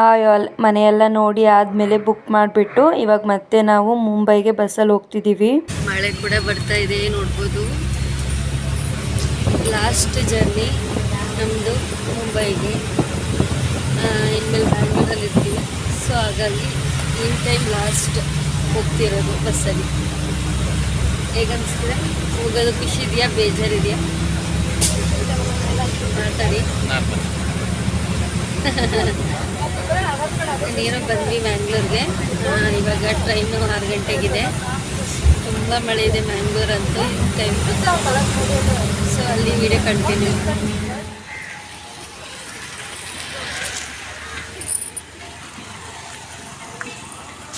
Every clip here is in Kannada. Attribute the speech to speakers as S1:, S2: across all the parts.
S1: ಆ ಎಲ್ ಮನೆಯೆಲ್ಲ ನೋಡಿ ಆದ್ಮೇಲೆ ಬುಕ್ ಮಾಡಿಬಿಟ್ಟು ಇವಾಗ ಮತ್ತೆ ನಾವು ಮುಂಬೈಗೆ ಬಸ್ಸಲ್ಲಿ ಹೋಗ್ತಿದ್ದೀವಿ
S2: ಮಳೆ ಕೂಡ ಬರ್ತಾ ಇದೆ ನೋಡ್ಬೋದು. ಲಾಸ್ಟ್ ಜರ್ನಿ ನಮ್ಮದು ಮುಂಬೈಗೆ. ಇನ್ಮೇಲೆ ಬ್ಯಾಂಗ್ಳೂರಲ್ಲಿ ಇರ್ತೀವಿ. ಸೊ ಹಾಗಾಗಿ ಇನ್ ಟೈಮ್ ಲಾಸ್ಟ್ ಹೋಗ್ತಿರೋದು ಬಸ್ಸಲ್ಲಿ. ಹೇಗನ್ನಿಸ್ತಿದೆ ಹೋಗೋದು ಖುಷಿ ಇದೆಯಾ? ಬೇಜಾರಿದೆಯಾ? ಮಾತಾಡಿ. ಏನೋ ಬಂದ್ವಿ ಮ್ಯಾಂಗ್ಳೂರ್ಗೆ. ಇವಾಗ ಟ್ರೈನು ಆರು ಗಂಟೆಗಿದೆ. ತುಂಬ ಮಳೆ ಇದೆ ಮ್ಯಾಂಗ್ಳೂರ್ ಅಂತೂ ಟೈಮ್ ಸೊ ಅಲ್ಲಿ ವಿಡಿಯೋ ಕಂಟಿನ್ಯೂ.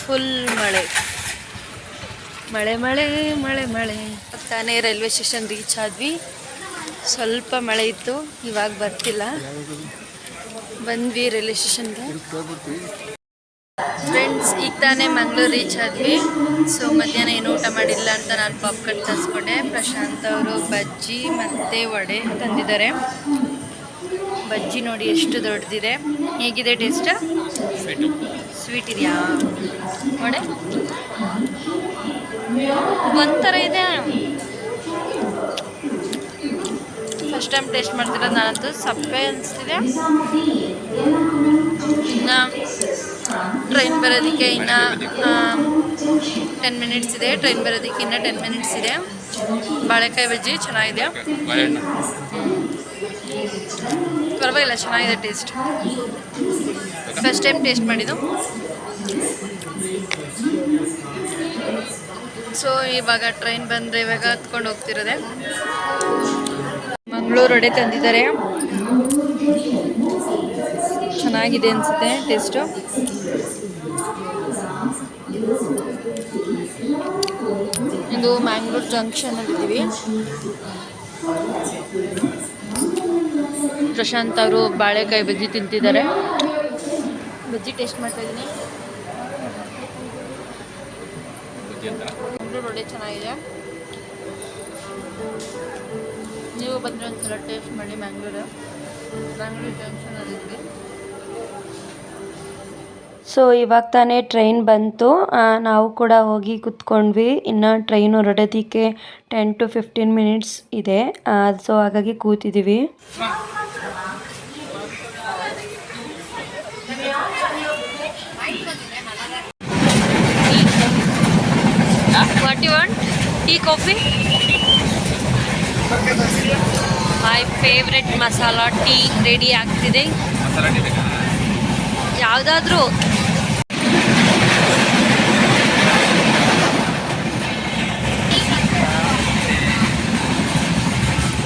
S2: ಫುಲ್ ಮಳೆ. ಮಳೆ ಮಳೆ ಮಳೆ ಮಳೆ. ತಾನೇ ರೈಲ್ವೆ ಸ್ಟೇಷನ್ ರೀಚ್ ಆದ್ವಿ. ಸ್ವಲ್ಪ ಮಳೆ ಇತ್ತು. ಇವಾಗ ಬರ್ತಿಲ್ಲ. ಬಂದ್ವಿ ರೈಲ್ವೆ ಸ್ಟೇಷನ್ಗೆ. ಫ್ರೆಂಡ್ಸ್ ಈಗ ತಾನೇ ಮಂಗ್ಳೂರು ರೀಚ್ ಆದ್ವಿ. ಸೊ ಮಧ್ಯಾಹ್ನ ಏನು ಊಟ ಮಾಡಿಲ್ಲ ಅಂತ ನಾನು ಪಾಪ್ಕಾರ್ನ್ ತರಿಸ್ಕೊಂಡೆ. ಪ್ರಶಾಂತ್ ಅವರು ಬಜ್ಜಿ ಮತ್ತು ವಡೆ ತಂದಿದ್ದಾರೆ. ಬಜ್ಜಿ ನೋಡಿ ಎಷ್ಟು ದೊಡ್ಡದಿದೆ ಹೇಗಿದೆ ಟೇಸ್ಟ್ ಸ್ವೀಟ್ ಇದೆಯಾ? ವಡೆ? ಒಂಥರ ಇದೆ. ಟೈಮ್ ಟೇಸ್ಟ್ ಮಾಡ್ತಿರೋದು ನಾನಂತೂ ಸಪ್ಪೆ ಅನಿಸ್ತಿದೆ. ಇನ್ನು ಟ್ರೈನ್ ಬರೋದಕ್ಕೆ ಇನ್ನು ಟೆನ್ ಮಿನಿಟ್ಸ್ ಇದೆ. ಟ್ರೈನ್ ಬರೋದಕ್ಕೆ ಇನ್ನು ಟೆನ್ ಮಿನಿಟ್ಸ್ ಇದೆ. ಬಾಳೆಕಾಯಿ ಬಜ್ಜಿ ಚೆನ್ನಾಗಿದೆ. ಪರವಾಗಿಲ್ಲ, ಚೆನ್ನಾಗಿದೆ ಟೇಸ್ಟ್ ಫಸ್ಟ್ ಟೈಮ್ ಟೇಸ್ಟ್ ಮಾಡಿದ್ದು. ಸೊ ಇವಾಗ ಟ್ರೈನ್ ಬಂದರೆ ಇವಾಗ ಹತ್ಕೊಂಡು ಹೋಗ್ತಿರೋದೆ. ಮಂಗಳೂರು ಒಡೆ ತಂದಿದ್ದಾರೆ. ಚೆನ್ನಾಗಿದೆ ಅನಿಸುತ್ತೆ, ಟೇಸ್ಟು. ಇದು ಮ್ಯಾಂಗ್ಳೂರ್ ಜಂಕ್ಷನಲ್ಲಿದ್ದೀವಿ ಪ್ರಶಾಂತ್ ಅವರು ಬಾಳೆಕಾಯಿ ಬಜ್ಜಿ ತಿಂತಿದ್ದಾರೆ. ಬಜ್ಜಿ ಟೇಸ್ಟ್ ಮಾಡ್ತಾ ಇದ್ದೀನಿ ವಡೆ ಚೆನ್ನಾಗಿದೆ. ಬಂದರೆ ಒಂದ್ಸಲ ಟೇಸ್ಟ್ ಮಾಡಿ ಮ್ಯಾಂಗ್ಳೂರು ಮ್ಯಾಂಗ್ಳೂರು ಜಂಕ್ಷನಲ್ಲಿದ್ವಿ
S1: ಸೊ ಇವಾಗ ತಾನೇ ಟ್ರೈನ್ ಬಂತು. ನಾವು ಕೂಡ ಹೋಗಿ ಕುತ್ಕೊಂಡ್ವಿ. ಇನ್ನು ಟ್ರೈನ್ ಹೊರಡೋದಕ್ಕೆ ಟೆನ್ ಟು ಫಿಫ್ಟೀನ್ ಮಿನಿಟ್ಸ್ ಇದೆ. ಸೊ ಹಾಗಾಗಿ ಕೂತಿದ್ದೀವಿ
S2: what you want tea coffee my favourite masala tea ready ಆಗ್ತಿದೆ. ಯಾವುದಾದ್ರೂ.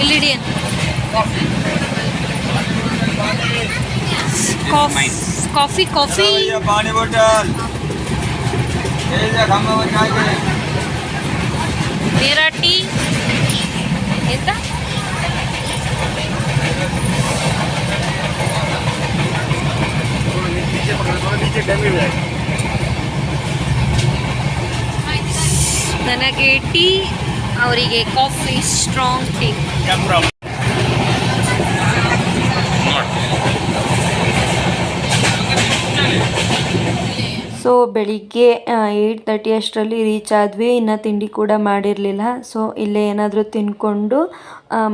S2: ಇಲ್ಲಿಡಿ. ಕಾಫಿ ಕಾಫಿ
S3: ಪಾನಿ
S2: ಬಾಟಲ್ ಟೀ ಎಂತ ನನಗೆ ಟೀ ಅವರಿಗೆ ಕಾಫಿ ಸ್ಟ್ರಾಂಗ್ ಟೀ.
S1: ಸೊ ಬೆಳಿಗ್ಗೆ ಏಯ್ಟ್ ತರ್ಟಿ ಅಷ್ಟರಲ್ಲಿ ರೀಚ್ ಆದ್ವಿ. ಇನ್ನು ತಿಂಡಿ ಕೂಡ ಮಾಡಿರಲಿಲ್ಲ. ಸೊ ಇಲ್ಲೇ ಏನಾದರೂ ತಿನ್ಕೊಂಡು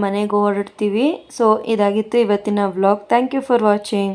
S1: ಮನೆಗೆ ಹೊರಡ್ತೀವಿ. ಸೊ ಇದಾಗಿತ್ತು ಇವತ್ತಿನ vlog thank you for watching